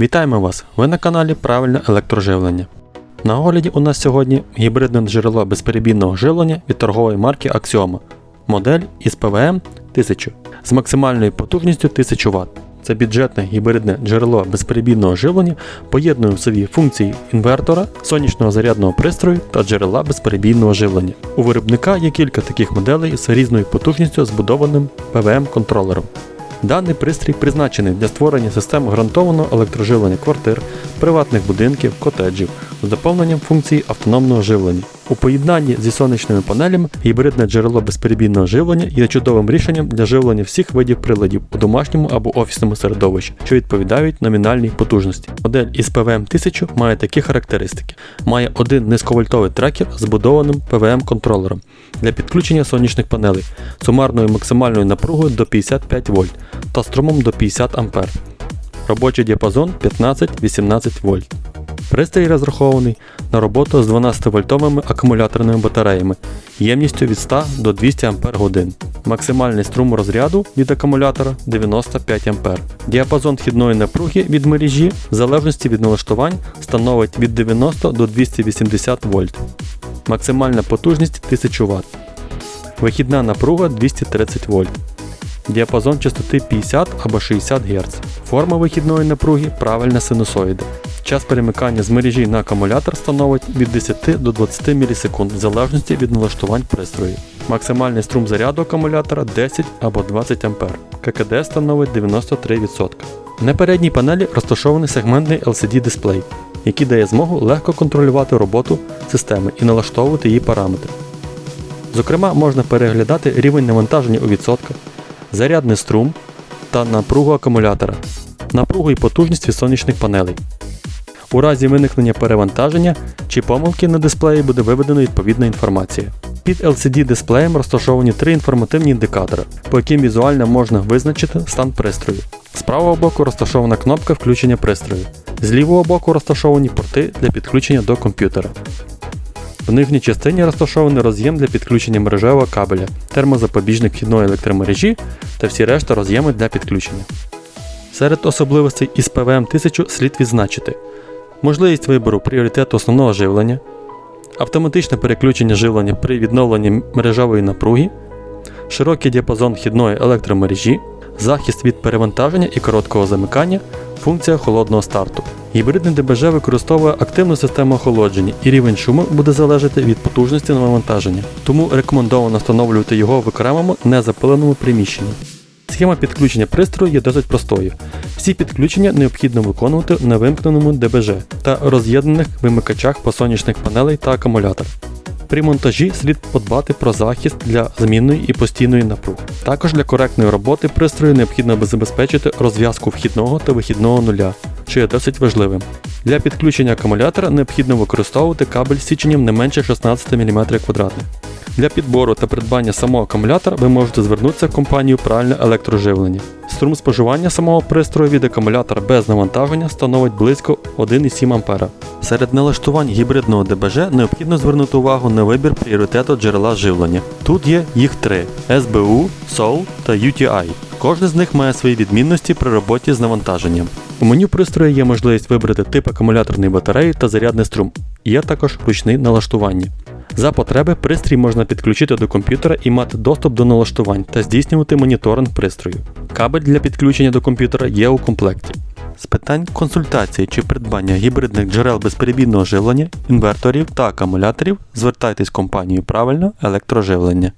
Вітаємо вас! Ви на каналі Правильне електроживлення. На огляді у нас сьогодні гібридне джерело безперебійного живлення від торгової марки Axioma. Модель із ПВМ 1000 з максимальною потужністю 1000 Вт. Це бюджетне гібридне джерело безперебійного живлення поєднує в собі функції інвертора, сонячного зарядного пристрою та джерела безперебійного живлення. У виробника є кілька таких моделей з різною потужністю збудованим ПВМ-контролером. Даний пристрій призначений для створення систем гарантованого електроживлення квартир, приватних будинків, котеджів з доповненням функції автономного живлення. У поєднанні зі сонячними панелями гібридне джерело безперебійного живлення є чудовим рішенням для живлення всіх видів приладів у домашньому або офісному середовищі, що відповідають номінальній потужності. Модель із ПВМ 1000 має такі характеристики: має один низьковольтовий трекер з збудованим ПВМ-контролером для підключення сонячних панелей сумарною максимальною напругою до 55 вольт та струмом до 50 А. Робочий діапазон 15-18 вольт. Пристрій розрахований на роботу з 12-вольтовими акумуляторними батареями ємністю від 100 до 200 Ах. Максимальний струм розряду від акумулятора 95 А. Діапазон вхідної напруги від мережі в залежності від налаштувань становить від 90 до 280 вольт. Максимальна потужність 1000 Вт. Вихідна напруга 230 вольт. Діапазон частоти 50 або 60 Гц. Форма вихідної напруги правильна синусоїда. Час перемикання з мережі на акумулятор становить від 10 до 20 мс в залежності від налаштувань пристрою. Максимальний струм заряду акумулятора 10 або 20 А. ККД становить 93%. На передній панелі розташований сегментний LCD дисплей, який дає змогу легко контролювати роботу системи і налаштовувати її параметри. Зокрема, можна переглядати рівень навантаження у відсотках, зарядний струм та напругу акумулятора, напругу і потужність від сонячних панелей. У разі виникнення перевантаження чи помилки на дисплеї буде виведена відповідна інформація. Під LCD дисплеєм розташовані три інформативні індикатори, по яким візуально можна визначити стан пристрою. З правого боку розташована кнопка включення пристрою, з лівого боку розташовані порти для підключення до комп'ютера. В нижній частині розташований роз'єм для підключення мережевого кабеля, термозапобіжник вхідної електромережі та всі решта роз'єми для підключення. Серед особливостей із ПВМ 1000 слід відзначити можливість вибору пріоритету основного живлення, автоматичне переключення живлення при відновленні мережевої напруги, широкий діапазон вхідної електромережі, захист від перевантаження і короткого замикання, функція холодного старту. Гібридний ДБЖ використовує активну систему охолодження і рівень шуму буде залежати від потужності навантаження, тому рекомендовано встановлювати його в окремому незапиленому приміщенні. Схема підключення пристрою є досить простою. Всі підключення необхідно виконувати на вимкненому ДБЖ та роз'єднаних вимикачах по сонячних панелей та акумулятор. При монтажі слід подбати про захист для змінної і постійної напруги. Також для коректної роботи пристрою необхідно забезпечити розв'язку вхідного та вихідного нуля, що є досить важливим. Для підключення акумулятора необхідно використовувати кабель з січенням не менше 16 мм квадратних. Для підбору та придбання самого акумулятора ви можете звернутися в компанію Правильне електроживлення. Струм споживання самого пристрою від акумулятора без навантаження становить близько 1,7 А. Серед налаштувань гібридного ДБЖ необхідно звернути увагу на вибір пріоритету джерела живлення. Тут є їх три: SBU, SOL та UTI. Кожен з них має свої відмінності при роботі з навантаженням. У меню пристрою є можливість вибрати тип акумуляторної батареї та зарядний струм. Є також ручний налаштування. За потреби пристрій можна підключити до комп'ютера і мати доступ до налаштувань та здійснювати моніторинг пристрою. Кабель для підключення до комп'ютера є у комплекті. З питань консультації чи придбання гібридних джерел безперебійного живлення, інверторів та акумуляторів звертайтесь в компанію правильно електроживлення.